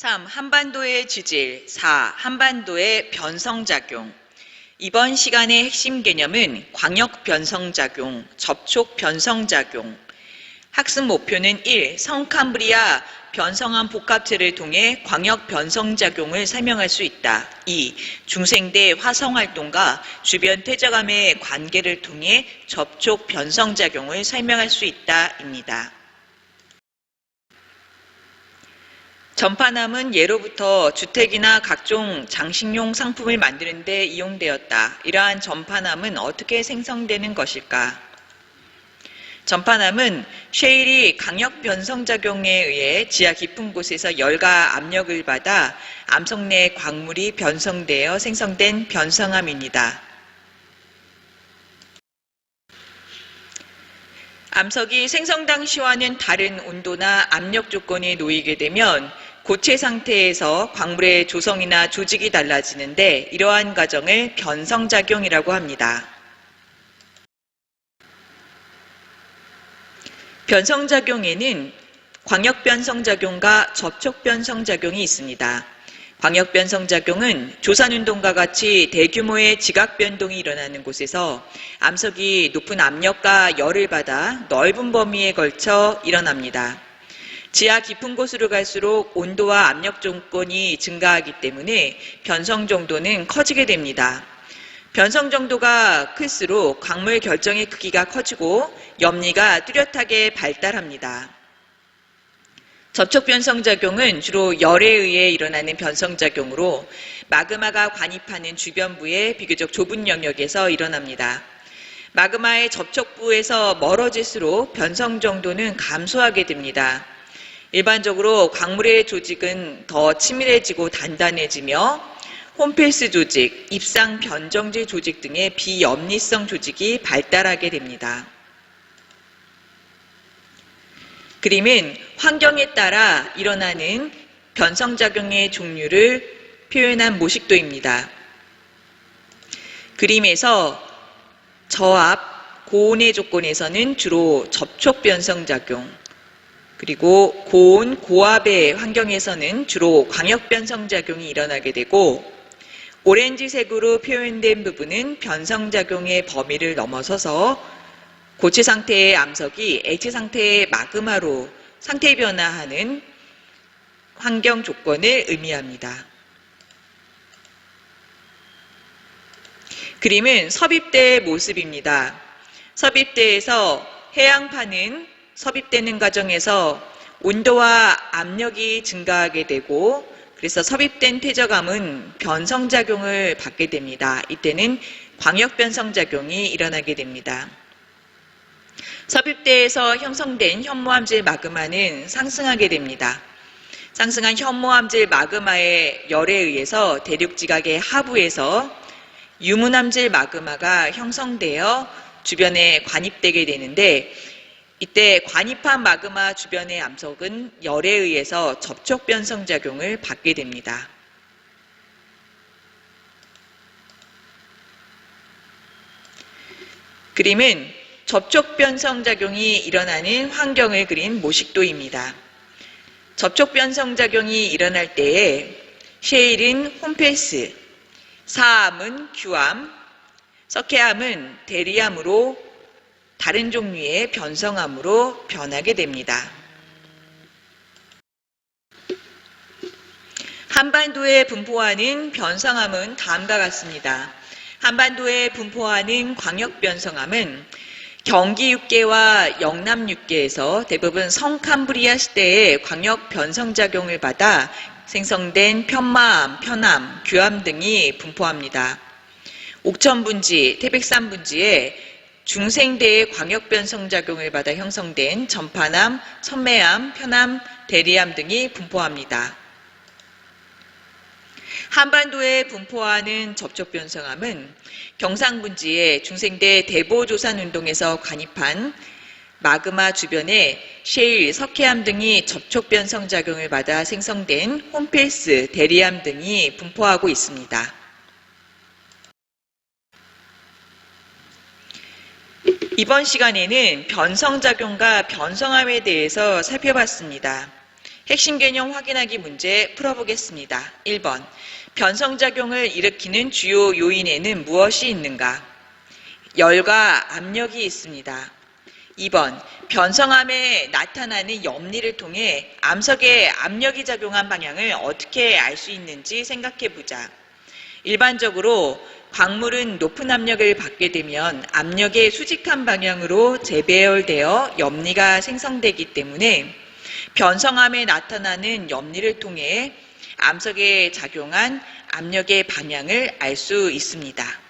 3. 한반도의 지질 4. 한반도의 변성작용 이번 시간의 핵심 개념은 광역 변성작용, 접촉 변성작용 학습 목표는 1. 성캄브리아 변성함 복합체를 통해 광역 변성작용을 설명할 수 있다. 2. 중생대 화성활동과 주변 퇴적암의 관계를 통해 접촉 변성작용을 설명할 수 있다. 입니다. 전파남은 예로부터 주택이나 각종 장식용 상품을 만드는 데 이용되었다. 이러한 전파남은 어떻게 생성되는 것일까? 전파남은 쉐일이 강력 변성작용에 의해 지하 깊은 곳에서 열과 압력을 받아 암석 내 광물이 변성되어 생성된 변성암입니다. 암석이 생성 당시와는 다른 온도나 압력 조건에 놓이게 되면 고체 상태에서 광물의 조성이나 조직이 달라지는데 이러한 과정을 변성작용이라고 합니다. 변성작용에는 광역변성작용과 접촉변성작용이 있습니다. 광역변성작용은 조산운동과 같이 대규모의 지각변동이 일어나는 곳에서 암석이 높은 압력과 열을 받아 넓은 범위에 걸쳐 일어납니다. 지하 깊은 곳으로 갈수록 온도와 압력 조건이 증가하기 때문에 변성 정도는 커지게 됩니다. 변성 정도가 클수록 광물 결정의 크기가 커지고 염리가 뚜렷하게 발달합니다. 접촉 변성 작용은 주로 열에 의해 일어나는 변성 작용으로 마그마가 관입하는 주변부의 비교적 좁은 영역에서 일어납니다. 마그마의 접촉부에서 멀어질수록 변성 정도는 감소하게 됩니다. 일반적으로 광물의 조직은 더 치밀해지고 단단해지며 홈페이스 조직, 입상 변정지 조직 등의 비염리성 조직이 발달하게 됩니다. 그림은 환경에 따라 일어나는 변성작용의 종류를 표현한 모식도입니다. 그림에서 저압, 고온의 조건에서는 주로 접촉 변성작용, 그리고 고온, 고압의 환경에서는 주로 광역 변성 작용이 일어나게 되고 오렌지색으로 표현된 부분은 변성 작용의 범위를 넘어서서 고체 상태의 암석이 액체 상태의 마그마로 상태 변화하는 환경 조건을 의미합니다. 그림은 섭입대의 모습입니다. 섭입대에서 해양파는 섭입되는 과정에서 온도와 압력이 증가하게 되고 그래서 섭입된 퇴적암은 변성작용을 받게 됩니다. 이때는 광역 변성작용이 일어나게 됩니다. 섭입대에서 형성된 현모암질 마그마는 상승하게 됩니다. 상승한 현모암질 마그마의 열에 의해서 대륙지각의 하부에서 유문암질 마그마가 형성되어 주변에 관입되게 되는데 이때 관입한 마그마 주변의 암석은 열에 의해서 접촉 변성 작용을 받게 됩니다. 그림은 접촉 변성 작용이 일어나는 환경을 그린 모식도입니다. 접촉 변성 작용이 일어날 때에 셰일은 홈페이스, 사암은 규암, 석회암은 대리암으로 다른 종류의 변성암으로 변하게 됩니다. 한반도에 분포하는 변성암은 다음과 같습니다. 한반도에 분포하는 광역 변성암은 경기 육계와 영남 육계에서 대부분 성캄브리아 시대의 광역 변성작용을 받아 생성된 편마암, 편암, 규암 등이 분포합니다. 옥천분지, 태백산분지에 중생대의 광역변성 작용을 받아 형성된 전파암, 천매암, 편암, 대리암 등이 분포합니다. 한반도에 분포하는 접촉변성암은 경상분지의 중생대 대보조산운동에서 관입한 마그마 주변에 셰일, 석회암 등이 접촉변성 작용을 받아 생성된 홈페이스, 대리암 등이 분포하고 있습니다. 이번 시간에는 변성작용과 변성암에 대해서 살펴봤습니다. 핵심 개념 확인하기 문제 풀어보겠습니다. 1번. 변성작용을 일으키는 주요 요인에는 무엇이 있는가? 열과 압력이 있습니다. 2번. 변성암에 나타나는 염리를 통해 암석에 압력이 작용한 방향을 어떻게 알 수 있는지 생각해 보자. 일반적으로 광물은 높은 압력을 받게 되면 압력의 수직한 방향으로 재배열되어 염리가 생성되기 때문에 변성암에 나타나는 염리를 통해 암석에 작용한 압력의 방향을 알 수 있습니다.